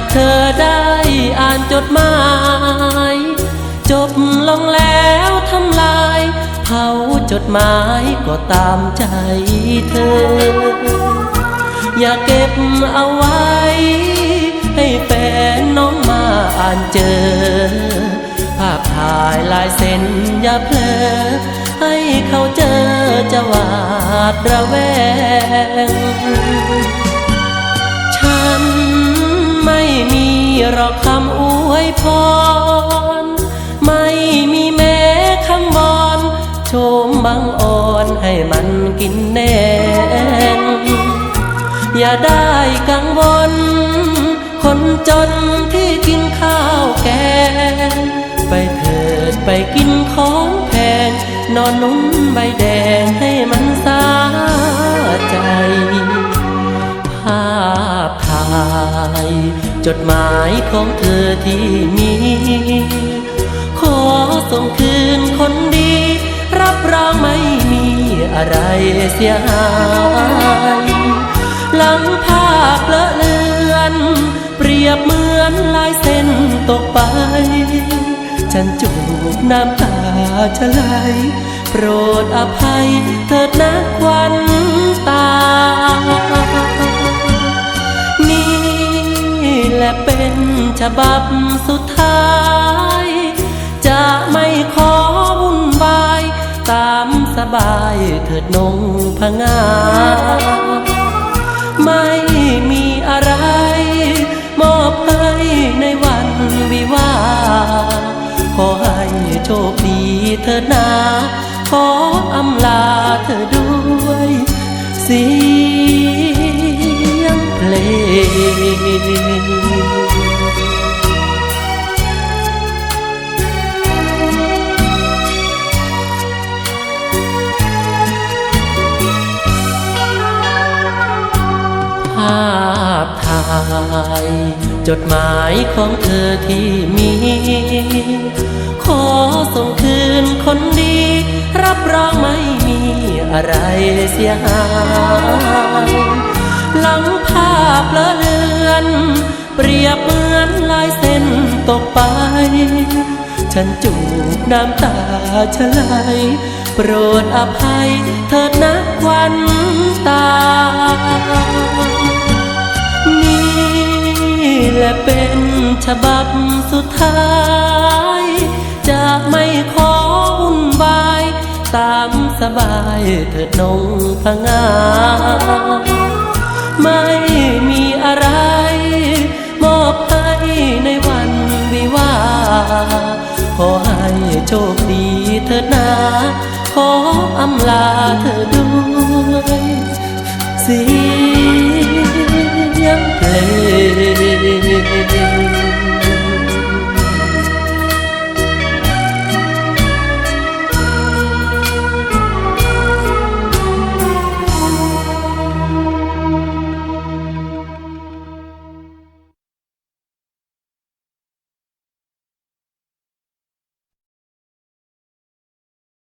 ากเธอได้อ่านจดหมาย จบลงแล้วทำลายเผาจดหมายก็ตามใจเธอ อย่าเก็บเอาไว้ ให้แฟนน้องมาอ่านเจอ ภาพถ่ายลายเส้นอย่าเพลอให้เขาเจอจะหวาดระแวง หรอกคำอวยพร ไม่มีแม้คำบอนโชมบังอ่อนให้มันกินแน่งอย่าได้กังวล คนจนที่กินข้าวแกง ไปเถิดไปกินของแพง นอนนุ่มใบแดงให้ จดหมายของเธอที่มี ขอส่งคืนคนดี รับรองไม่มีอะไรเสียหาย หลังภาพเลอะเลือน เปรียบเหมือนลายเส้นตกไป ฉันจูบน้ำตาจะไหลโปรดอภัยเถิดนะควัน บับสุดท้าย จะไม่ขอวุ่นวาย ตามสบายเถิดนงพงา ไม่มีอะไร มอบให้ในวันวิวา ขอให้โชคดีเถิดนา ขออำลาเธอด้วย เสียงเพลงาพถ่ายจดหมายของเธอที่มี ขอส่งคืนคนดี รับรองไม่มีอะไรเสียหายหลังภาพเลอะเลือน เปรียบเหมือนลายเส้นตกไป ฉันจูบน้ำตาชะไหลโปรดอภัยเถิดนะควันตา และเป็นฉบับสุดท้าย จะไม่ขอวุ่นวาย ตามสบายเถิดนงพงา ไม่มีอะไร มอบให้ในวันวิวา ขอให้โชคดีเถิดนาขออำลาเธอด้วยสี